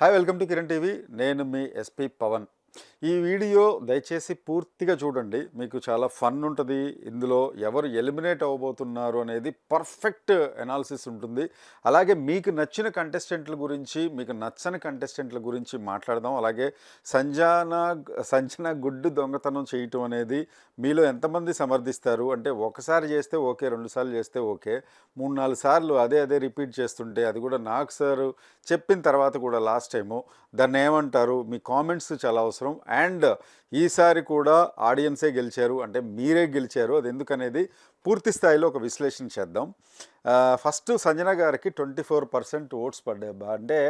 Hi welcome to Kiran TV నేను మీ SP Pawan ఈ వీడియో దయచేసి పూర్తిగా చూడండి. మీకు చాలా ఫన్ ఉంటుంది. ఇందులో ఎవరు ఎలిమినేట్ అవ్వబోతున్నారు అనేది పర్ఫెక్ట్ ఎనాలిసిస్ ఉంటుంది. అలాగే మీకు నచ్చిన కంటెస్టెంట్ల గురించి మీకు నచ్చని కంటెస్టెంట్ల గురించి మాట్లాడదాం. అలాగే సంజాన సంజన గుడ్డు దొంగతనం చేయటం అనేది మీలో ఎంతమంది సమర్థిస్తారు? అంటే ఒకసారి చేస్తే ఓకే రెండుసార్లు చేస్తే ఓకే. మూడు నాలుగు సార్లు అదే అదే రిపీట్ చేస్తుంటే అది కూడా నాకు సార్ చెప్పిన తర్వాత కూడా లాస్ట్ టైము దాన్ని ఏమంటారు? మీ కామెంట్స్ చాలా అవసరం. అండ్ ఈసారి కూడా ఆడియన్సే గెలిచారు. అంటే మీరే గెలిచారు. అది ఎందుకనేది పూర్తి స్థాయిలో ఒక విశ్లేషణ చేద్దాం. ఫస్ట్ సంజన గారికి ట్వంటీ ఫోర్ పర్సెంట్ ఓట్స్ పడ్డాయి అంటే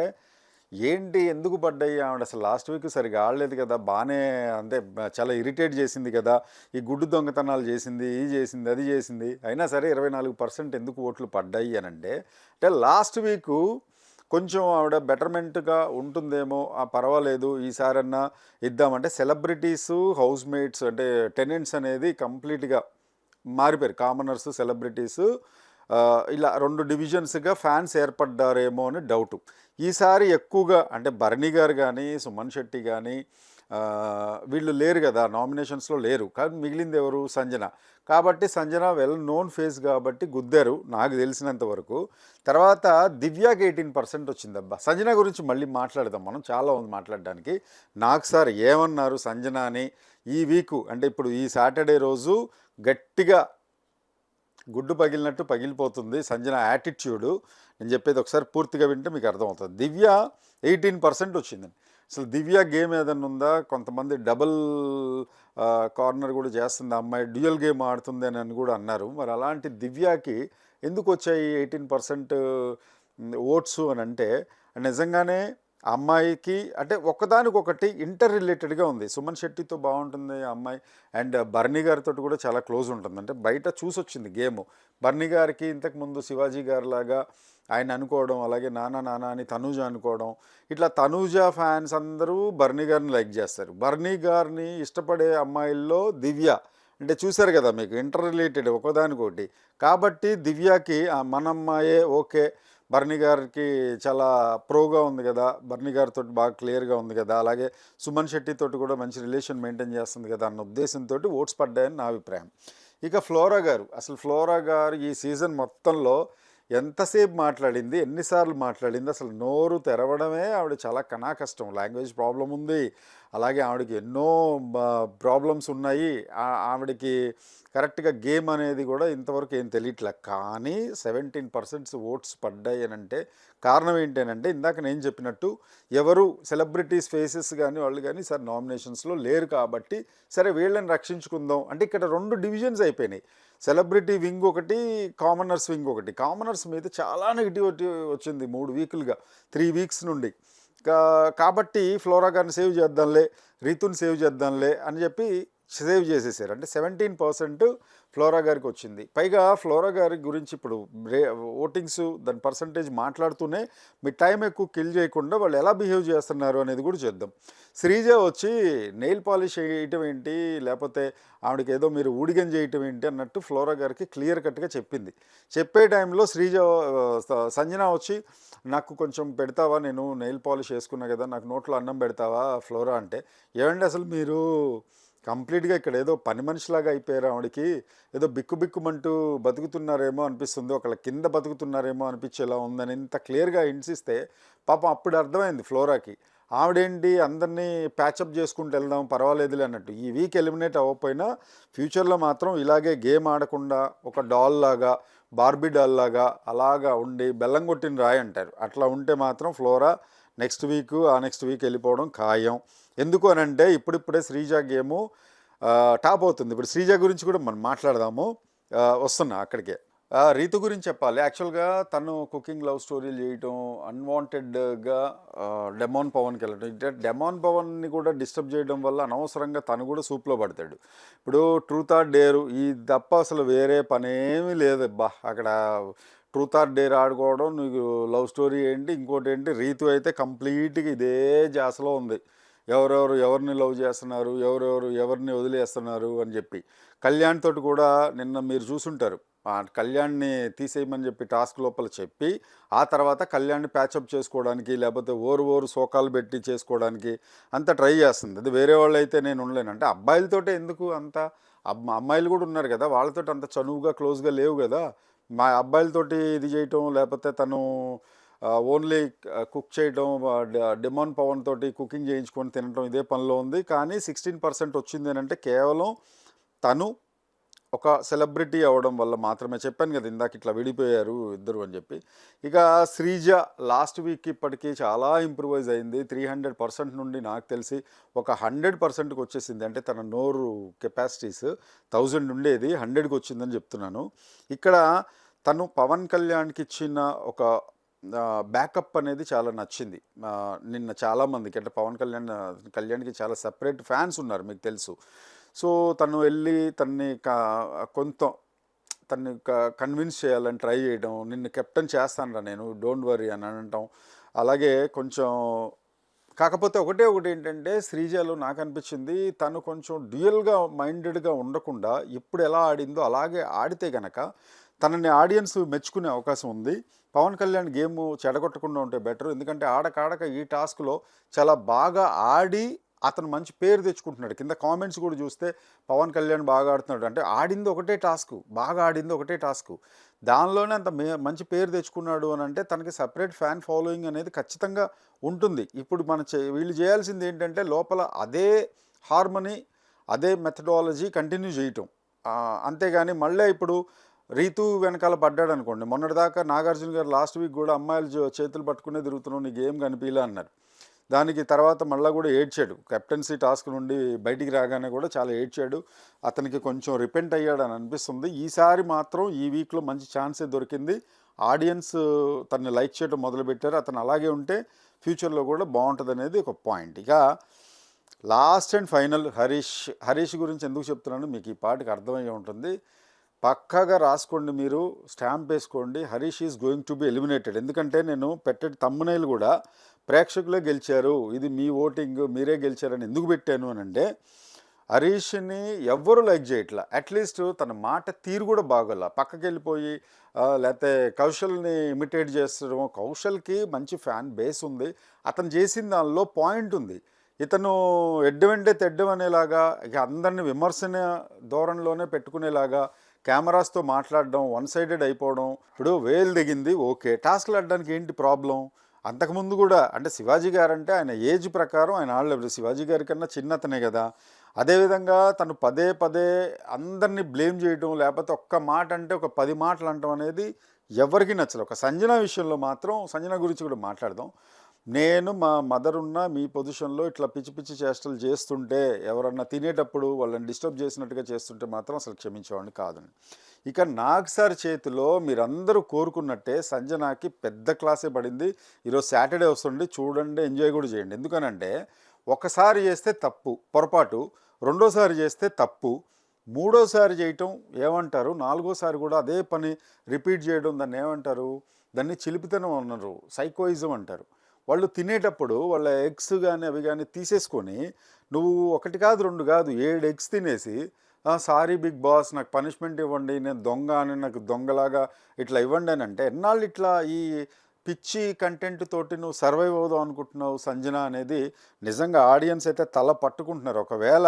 ఏంటి ఎందుకు పడ్డాయి? ఆవిడ అసలు లాస్ట్ వీక్ సరిగా ఆడలేదు కదా. బాగానే అంటే చాలా ఇరిటేట్ చేసింది కదా. ఈ గుడ్డు దొంగతనాలు చేసింది ఇది చేసింది అది చేసింది. అయినా సరే ఇరవై నాలుగు పర్సెంట్ ఎందుకు ఓట్లు పడ్డాయి అని అంటే అంటే లాస్ట్ వీకు కొంచెం ఆవిడ బెటర్మెంట్గా ఉంటుందేమో ఆ పర్వాలేదు ఈసారన్నా ఇద్దామంటే సెలబ్రిటీస్ హౌస్ మేట్స్ అంటే టెనెంట్స్ అనేది కంప్లీట్గా మారిపోయారు. కామనర్స్ సెలబ్రిటీస్ ఇలా రెండు డివిజన్స్గా ఫ్యాన్స్ ఏర్పడ్డారేమో అని డౌట్. ఈసారి ఎక్కువగా అంటే భరణి గారు కానీ సుమన్ శెట్టి కానీ వీళ్ళు లేరు కదా నామినేషన్స్లో లేరు. కానీ మిగిలింది ఎవరు? సంజన. కాబట్టి సంజన వెల్ నోన్ ఫేస్ కాబట్టి గుద్దారు నాకు తెలిసినంత వరకు. తర్వాత దివ్యాకి ఎయిటీన్ పర్సెంట్ వచ్చిందబ్బా. సంజన గురించి మళ్ళీ మాట్లాడదాం మనం. చాలా ఉంది మాట్లాడడానికి. నాకు సార్ ఏమన్నారు సంజన అని? ఈ వీకు అంటే ఇప్పుడు ఈ సాటర్డే రోజు గట్టిగా గుడ్డు పగిలినట్టు పగిలిపోతుంది సంజన యాటిట్యూడు. నేను చెప్పేది ఒకసారి పూర్తిగా వింటే మీకు అర్థమవుతుంది. దివ్య ఎయిటీన్ పర్సెంట్ వచ్చిందండి అసలు దివ్య గేమ్ ఏదైనా ఉందా? కొంతమంది డబుల్ కార్నర్ కూడా చేస్తుంది ఆ అమ్మాయి. డ్యూయల్ గేమ్ ఆడుతుంది అని అని కూడా అన్నారు. మరి అలాంటి దివ్యకి ఎందుకు వచ్చాయి ఎయిటీన్ పర్సెంట్ ఓట్స్ అని అంటే నిజంగానే ఆ అమ్మాయికి అంటే ఒకదానికొకటి ఇంటర్ రిలేటెడ్గా ఉంది. సుమన్ శెట్టితో బాగుంటుంది ఆ అమ్మాయి. అండ్ బర్నీ గారితో కూడా చాలా క్లోజ్ ఉంటుంది. అంటే బయట చూసొచ్చింది గేమ్. బర్నీ గారికి ఇంతకుముందు శివాజీ గారిలాగా ఆయన అనుకోవడం అలాగే నానా నానా అని తనూజ అనుకోవడం. ఇట్లా తనూజ ఫ్యాన్స్ అందరూ బర్నీ గారిని లైక్ చేస్తారు. బర్నీ గారిని ఇష్టపడే అమ్మాయిల్లో దివ్య. అంటే చూశారు కదా మీకు ఇంటర్ రిలేటెడ్ ఒకదానికొకటి. కాబట్టి దివ్యాకి మన అమ్మాయే ఓకే. బర్నీ గారికి చాలా ప్రోగా ఉంది కదా. బర్నీ గారితో బాగా క్లియర్గా ఉంది కదా. అలాగే సుమన్ శెట్టితో కూడా మంచి రిలేషన్ మెయింటైన్ చేస్తుంది కదా అన్న ఉద్దేశంతో ఓట్స్ పడ్డాయని నా అభిప్రాయం. ఇక ఫ్లోరా గారు అసలు ఫ్లోరా గారు ఈ సీజన్ మొత్తంలో ఎంతసేపు మాట్లాడింది ఎన్నిసార్లు మాట్లాడింది అసలు నోరు తెరవడమే ఆవిడ చాలా కనా కష్టం లాంగ్వేజ్ ప్రాబ్లం ఉంది అలాగే ఆవిడకి ఎన్నో ప్రాబ్లమ్స్ ఉన్నాయి. ఆవిడకి కరెక్ట్గా గేమ్ అనేది కూడా ఇంతవరకు ఏం తెలియట్లే. కానీ సెవెంటీన్ పర్సెంట్స్ ఓట్స్ పడ్డాయి అని అంటే కారణం ఏంటంటే ఇందాక నేను చెప్పినట్టు ఎవరు సెలబ్రిటీస్ ఫేసెస్ కానీ వాళ్ళు కానీ సరే నామినేషన్స్లో లేరు కాబట్టి సరే వీళ్ళని రక్షించుకుందాం. అంటే ఇక్కడ రెండు డివిజన్స్ అయిపోయినాయి. సెలబ్రిటీ వింగ్ ఒకటి కామనర్స్ వింగ్ ఒకటి. కామనర్స్ మీద చాలా నెగిటివిటీ వచ్చింది మూడు వీకులుగా. త్రీ వీక్స్ నుండి. కాబట్టి ఫ్లోరా గారిని సేవ్ చేద్దాంలే రీతుని సేవ్ చేద్దాంలే అని చెప్పి సేవ్ చేసేసారు. అంటే సెవెంటీన్ పర్సెంట్ ఫ్లోరా గారికి వచ్చింది. పైగా ఫ్లోరా గారి గురించి ఇప్పుడు ఓటింగ్స్ దాని పర్సంటేజ్ మాట్లాడుతూనే మీ టైం ఎక్కువ కిల్ చేయకుండా వాళ్ళు ఎలా బిహేవ్ చేస్తున్నారు అనేది కూడా చేద్దాం. శ్రీజ వచ్చి నెయిల్ పాలిష్ చేయటం ఏంటి? లేకపోతే ఆవిడకి ఏదో మీరు ఊడిగం చేయటం ఏంటి? అన్నట్టు ఫ్లోరా గారికి క్లియర్ కట్గా చెప్పింది. చెప్పే టైంలో శ్రీజ స- సంజన వచ్చి నాకు కొంచెం పెడతావా? నేను నెయిల్ పాలిష్ వేసుకున్నా కదా నాకు నోట్లో అన్నం పెడతావా ఫ్లోరా? అంటే ఏమండి అసలు మీరు కంప్లీట్గా ఇక్కడ ఏదో పని మనిషిలాగా అయిపోయారు ఆవిడకి. ఏదో బిక్కు బిక్కుమంటూ బతుకుతున్నారేమో అనిపిస్తుంది. ఒకళ్ళ కింద బతుకుతున్నారేమో అనిపించేలా ఉందని ఇంత క్లియర్గా హింసిస్తే పాపం అప్పుడు అర్థమైంది ఫ్లోరాకి. ఆవిడేంటి అందరినీ ప్యాచప్ చేసుకుంటూ వెళ్దాం పర్వాలేదులే అన్నట్టు. ఈ వీక్ ఎలిమినేట్ అవ్వకపోయినా ఫ్యూచర్లో మాత్రం ఇలాగే గేమ్ ఆడకుండా ఒక డాల్ లాగా బార్బీ డాల్ లాగా అలాగా ఉండి బెల్లం కొట్టిన రాయి అంటారు. అట్లా ఉంటే మాత్రం ఫ్లోరా నెక్స్ట్ వీక్ ఆ నెక్స్ట్ వీక్ వెళ్ళిపోవడం ఖాయం. ఎందుకు అని అంటే ఇప్పుడిప్పుడే శ్రీజ గేము టాప్ అవుతుంది. ఇప్పుడు శ్రీజ గురించి కూడా మనం మాట్లాడదాము. వస్తున్నా అక్కడికే. రీతు గురించి చెప్పాలి. యాక్చువల్గా తను కుకింగ్ లవ్ స్టోరీలు చేయటం అన్వాంటెడ్గా డెమాన్ పవన్కి వెళ్ళడం డెమాన్ పవన్ని కూడా డిస్టర్బ్ చేయడం వల్ల అనవసరంగా తను కూడా సూప్లో పడతాడు. ఇప్పుడు ట్రూత్ ఆర్ డేరు ఈ తప్ప అసలు వేరే పనేమీ లేదు బా అక్కడ ట్రూత్ ఆర్ డేర్ ఆడుకోవడం నీకు లవ్ స్టోరీ ఏంటి ఇంకోటి ఏంటి రీతు అయితే కంప్లీట్గా ఇదే జాసలో ఉంది. ఎవరెవరు ఎవరిని లవ్ చేస్తున్నారు ఎవరెవరు ఎవరిని వదిలేస్తున్నారు అని చెప్పి. కళ్యాణ్ తోటి కూడా నిన్న మీరు చూసుంటారు. ఆ కళ్యాణ్ని తీసేయమని చెప్పి టాస్క్ లోపల చెప్పి ఆ తర్వాత కళ్యాణ్ని ప్యాచప్ చేసుకోవడానికి లేకపోతే ఓరు ఓరు సోకాలు పెట్టి చేసుకోవడానికి అంత ట్రై చేస్తుంది. అది వేరే వాళ్ళు అయితే నేను ఉండలేను. అంటే అబ్బాయిలతోటే ఎందుకు అంత అమ్మ అమ్మాయిలు కూడా ఉన్నారు కదా వాళ్ళతో అంత చనువుగా క్లోజ్గా లేవు కదా. మా అబ్బాయిలతోటి ఇది చేయటం లేకపోతే తను ఓన్లీ కుక్ చేయటం డిమాన్ పవన్ తోటి కుకింగ్ చేయించుకొని తినటం ఇదే పనిలో ఉంది. కానీ సిక్స్టీన్ పర్సెంట్ వచ్చింది అంటే కేవలం తను ఒక సెలబ్రిటీ అవ్వడం వల్ల మాత్రమే. చెప్పాను కదా ఇందాక ఇట్లా విడిపోయారు ఇద్దరు అని చెప్పి. ఇక శ్రీజ లాస్ట్ వీక్ ఇప్పటికీ చాలా ఇంప్రూవైజ్ అయింది. త్రీ హండ్రెడ్ పర్సెంట్ నుండి నాకు తెలిసి ఒక హండ్రెడ్ పర్సెంట్కి వచ్చేసింది. అంటే తన నోరు కెపాసిటీస్ థౌజండ్ ఉండేది హండ్రెడ్కి వచ్చిందని చెప్తున్నాను. ఇక్కడ తను పవన్ కళ్యాణ్కి ఇచ్చిన ఒక బ్యాకప్ అనేది చాలా నచ్చింది. నిన్న చాలామందికి అంటే పవన్ కళ్యాణ్ కళ్యాణ్కి చాలా సపరేట్ ఫ్యాన్స్ ఉన్నారు మీకు తెలుసు. సో తను వెళ్ళి తన్ని కొంత తన్ని కన్విన్స్ చేయాలని ట్రై చేయడం నిన్ను కెప్టెన్ చేస్తానరా నేను డోంట్ వరీ అని అనటం అలాగే కొంచెం కాకపోతే ఒకటే ఒకటి ఏంటంటే శ్రీజలో నాకు అనిపించింది తను కొంచెం డ్యూయల్గా మైండెడ్గా ఉండకుండా ఇప్పుడు ఎలా ఆడిందో అలాగే ఆడితే గనక తనని ఆడియన్స్ మెచ్చుకునే అవకాశం ఉంది. పవన్ కళ్యాణ్ గేమ్ చెడగొట్టకుండా ఉంటే బెటర్. ఎందుకంటే ఆడకాడక ఈ టాస్క్లో చాలా బాగా ఆడి అతను మంచి పేరు తెచ్చుకుంటున్నాడు. కింద కామెంట్స్ కూడా చూస్తే పవన్ కళ్యాణ్ బాగా ఆడుతున్నాడు. అంటే ఆడింది ఒకటే టాస్క్ బాగా ఆడింది ఒకటే టాస్క్. దానిలోనే అంత మే మంచి పేరు తెచ్చుకున్నాడు అని అంటే తనకి సపరేట్ ఫ్యాన్ ఫాలోయింగ్ అనేది ఖచ్చితంగా ఉంటుంది. ఇప్పుడు మన చే వీళ్ళు చేయాల్సింది ఏంటంటే లోపల అదే హార్మనీ అదే మెథడాలజీ కంటిన్యూ చేయటం. అంతేగాని మళ్ళీ ఇప్పుడు రీతు వెనకాల పడ్డాడు అనుకోండి. మొన్నటిదాకా నాగార్జున గారు లాస్ట్ వీక్ కూడా అమ్మాయిలు చేతులు పట్టుకునే తిరుగుతున్నావు నీకు ఏం కనిపించలే అన్నారు. దానికి తర్వాత మళ్ళీ కూడా ఏడ్చాడు. కెప్టెన్సీ టాస్క్ నుండి బయటికి రాగానే కూడా చాలా ఏడ్చాడు. అతనికి కొంచెం రిపెంట్ అయ్యాడని అని అనిపిస్తుంది. ఈసారి మాత్రం ఈ వీక్లో మంచి ఛాన్సే దొరికింది. ఆడియన్స్ తనని లైక్ చేయడం మొదలుపెట్టారు. అతను అలాగే ఉంటే ఫ్యూచర్లో కూడా బాగుంటుంది అనేది ఒక పాయింట్. ఇక last and final Harish Harish గురించి ఎందుకు చెప్తున్నాను? మీకు ఈ పాటకి అర్థమయ్యే ఉంటుంది. పక్కాగా రాసుకోండి మీరు స్టాంప్ వేసుకోండి. Harish is going to be eliminated. ఎందుకంటే నేను పెట్టే తమ్మునైలు కూడా ప్రేక్షకులే గెలిచారు. ఇది మీ ఓటింగ్ మీరే గెలిచారని ఎందుకు పెట్టాను అని అంటే హరీష్ని ఎవ్వరు లైక్ చేయట్లా. అట్లీస్ట్ తన మాట తీరు కూడా బాగోలా. పక్కకి వెళ్ళిపోయి లేకపోతే కౌశల్ని ఇమిటేట్ చేస్తడం కౌశల్కి మంచి ఫ్యాన్ బేస్ ఉంది. అతను చేసిన దానిలో పాయింట్ ఉంది. ఇతను ఎడ్డం తెడ్డం అనేలాగా ఇక అందరిని విమర్శన ధోరణిలోనే పెట్టుకునేలాగా కెమెరాస్తో మాట్లాడడం వన్ సైడెడ్ అయిపోవడం ఇప్పుడు వేలు దిగింది ఓకే. టాస్క్లు ఆడడానికి ఏంటి ప్రాబ్లం? అంతకుముందు కూడా అంటే శివాజీ గారు అంటే ఆయన ఏజ్ ప్రకారం ఆయన ఆడలేదు శివాజీ గారి కన్నా చిన్నతనే కదా. అదేవిధంగా తను పదే పదే అందరినీ బ్లేమ్ చేయడం లేకపోతే ఒక్క మాట అంటే ఒక పది మాటలు అనటం అనేది ఎవరికి నచ్చలేదు. ఒక సంజన విషయంలో మాత్రం సంజన గురించి కూడా మాట్లాడదాం. నేను మా మదర్ ఉన్న మీ పొజిషన్లో ఇట్లా పిచ్చి పిచ్చి చేష్టలు చేస్తుంటే ఎవరన్నా తినేటప్పుడు వాళ్ళని డిస్టర్బ్ చేసినట్టుగా చేస్తుంటే మాత్రం అసలు క్షమించేవాడిని కాదని ఇక నాగ్ సార్ చేతిలో మీరందరూ కోరుకున్నట్టే సంజనాకి పెద్ద క్లాసే పడింది. ఈరోజు సాటర్డే వస్తుంది చూడండి ఎంజాయ్ కూడా చేయండి. ఎందుకనంటే ఒకసారి చేస్తే తప్పు పొరపాటు రెండోసారి చేస్తే తప్పు మూడోసారి చేయటం ఏమంటారు? నాలుగోసారి కూడా అదే పని రిపీట్ చేయడం దాన్ని ఏమంటారు? దాన్ని చిలిపితనం అన్నారు సైకోయిజం అంటారు. వాళ్ళు తినేటప్పుడు వాళ్ళ ఎగ్స్ కానీ అవి కానీ తీసేసుకొని నువ్వు ఒకటి కాదు రెండు కాదు ఏడు ఎగ్స్ తినేసి సారీ బిగ్ బాస్ నాకు పనిష్మెంట్ ఇవ్వండి నేను దొంగ అని నాకు దొంగలాగా ఇట్లా ఇవ్వండి అని అంటే ఎన్నాళ్ళు ఇట్లా ఈ పిచ్చి కంటెంట్ తోటి నువ్వు సర్వైవ్ అవుదాం అనుకుంటున్నావు సంజన అనేది నిజంగా ఆడియన్స్ అయితే తల పట్టుకుంటున్నారు. ఒకవేళ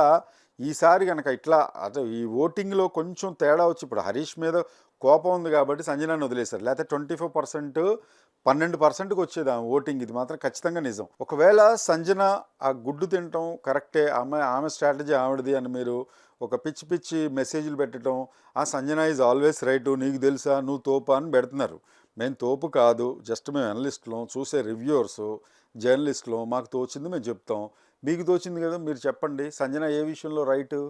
ఈసారి కనుక ఇట్లా అదే ఈ ఓటింగ్లో కొంచెం తేడా వచ్చి ఇప్పుడు హరీష్ మీద కోపం ఉంది కాబట్టి సంజనాన్ని వదిలేశారు. లేకపోతే ట్వంటీ ఫోర్ పర్సెంట్ పన్నెండు పర్సెంట్కి వచ్చేది ఆ ఓటింగ్. ఇది మాత్రం ఖచ్చితంగా నిజం. ఒకవేళ సంజన ఆ గుడ్డు తినటం కరెక్టే ఆమె ఆమె స్ట్రాటజీ ఆవిడది అని మీరు ఒక పిచ్చి పిచ్చి మెసేజ్లు పెట్టడం ఆ సంజన ఈజ్ ఆల్వేస్ రైట్ నీకు తెలుసా నువ్వు తోపా అని పెడుతున్నారు. మేము తోపు కాదు జస్ట్ మేము అనలిస్టులం చూసే రివ్యూవర్స్ జర్నలిస్ట్లో మాకు తోచింది మేము చెప్తాం. మీకు తోచింది కదా మీరు చెప్పండి. సంజన ఏ విషయంలో రైటు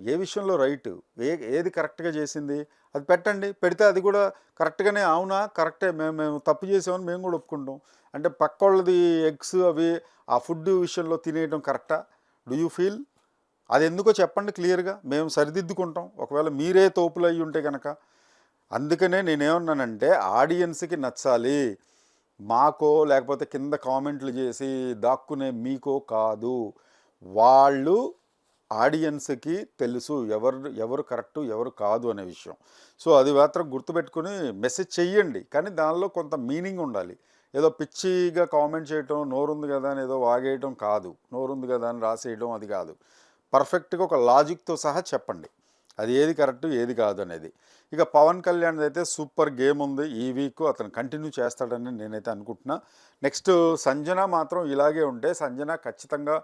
ఏ విషయంలో రైట్? ఏ ఏది కరెక్ట్గా చేసింది? అది పెట్టండి. పెడితే అది కూడా కరెక్ట్గానే అవునా? కరెక్టే. మేము మేము తప్పు చేసామని మేము కూడా ఒప్పుకుంటాం అంటే పక్క వాళ్ళది ఎగ్స్ అవి ఆ ఫుడ్ విషయంలో తినేయడం కరెక్టా? Do you feel? అది ఎందుకో చెప్పండి క్లియర్గా. మేము సరిదిద్దుకుంటాం. ఒకవేళ మీరే తోపులు అయ్యి ఉంటే కనుక అందుకనే నేనేమన్నానంటే ఆడియన్స్కి నచ్చాలి. మాకో లేకపోతే కింద కామెంట్లు చేసి దాక్కునే మీకో కాదు. వాళ్ళు ఆడియన్స్కి తెలుసు ఎవరు ఎవరు కరెక్టు ఎవరు కాదు అనే విషయం. సో అది మాత్రం గుర్తుపెట్టుకుని మెసేజ్ చెయ్యండి. కానీ దానిలో కొంత మీనింగ్ ఉండాలి. ఏదో పిచ్చిగా కామెంట్ చేయటం నోరుంది కదా అని ఏదో వాగేయటం కాదు. నోరుంది కదా అని రాసేయడం అది కాదు. పర్ఫెక్ట్గా ఒక లాజిక్తో సహా చెప్పండి. అది ఏది కరెక్ట్ ఏది కాదు అనేది. ఇక పవన్ కళ్యాణ్ అయితే సూపర్ గేమ్ ఉంది. ఈ వీక్ అతను కంటిన్యూ చేస్తాడని నేనైతే అనుకుంటున్నా. నెక్స్ట్ సంజన మాత్రం ఇలాగే ఉంటే సంజన ఖచ్చితంగా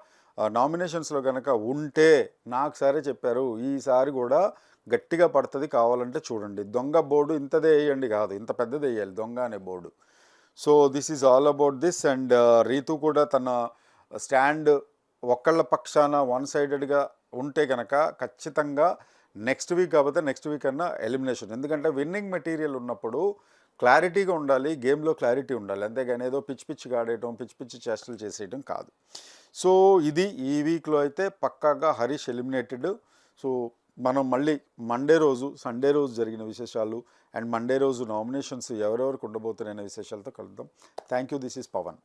నామినేషన్స్లో కనుక ఉంటే నాకు సరే చెప్పారు ఈసారి కూడా గట్టిగా పడుతుంది కావాలంటే చూడండి. దొంగ బోర్డు ఇంతదే వేయండి కాదు ఇంత పెద్దది వేయాలి దొంగ అనే board. So this is all about this and Rithu కూడా తన స్టాండ్ ఒక్కళ్ళ పక్షాన వన్ సైడెడ్గా ఉంటే కనుక ఖచ్చితంగా నెక్స్ట్ వీక్ కాకపోతే నెక్స్ట్ వీక్ అన్నా ఎలిమినేషన్. ఎందుకంటే విన్నింగ్ మెటీరియల్ ఉన్నప్పుడు క్లారిటీగా ఉండాలి గేమ్లో క్లారిటీ ఉండాలి. అంతేగాని ఏదో పిచ్చి పిచ్చిగా ఆడేయటం పిచ్చి పిచ్చి చేష్టలు చేసేయటం కాదు. సో ఇది ఈ వీక్లో అయితే పక్కాగా హరీష్ ఎలిమినేటెడ్. సో మనం మళ్ళీ మండే రోజు సండే రోజు జరిగిన విశేషాలు అండ్ మండే రోజు నామినేషన్స్ ఎవరెవరికి ఉండబోతున్నాయనే విశేషాలతో కలుద్దాం. Thank you this is Pavan.